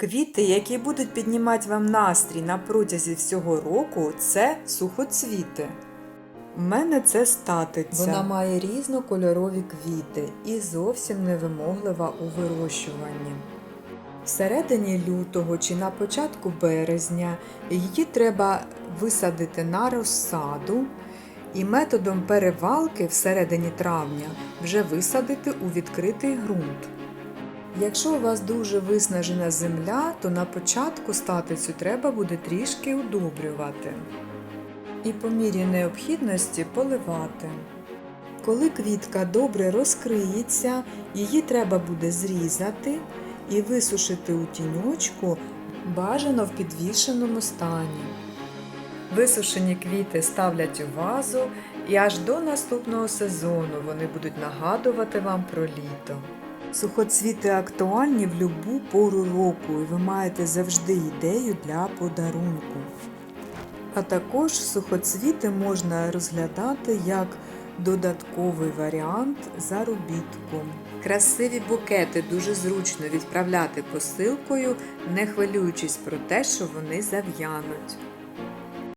Квіти, які будуть піднімати вам настрій на протязі всього року, це сухоцвіти. У мене це статиця. Вона має різнокольорові квіти і зовсім невимоглива у вирощуванні. Всередині лютого чи на початку березня її треба висадити на розсаду і методом перевалки всередині травня вже висадити у відкритий ґрунт. Якщо у вас дуже виснажена земля, то на початку статицю треба буде трішки удобрювати і по мірі необхідності поливати. Коли квітка добре розкриється, її треба буде зрізати і висушити у тіньочку, бажано в підвішеному стані. Висушені квіти ставлять у вазу, і аж до наступного сезону вони будуть нагадувати вам про літо. Сухоцвіти актуальні в любу пору року, і ви маєте завжди ідею для подарунку. А також сухоцвіти можна розглядати як додатковий варіант заробітку. Красиві букети дуже зручно відправляти посилкою, не хвилюючись про те, що вони зав'януть.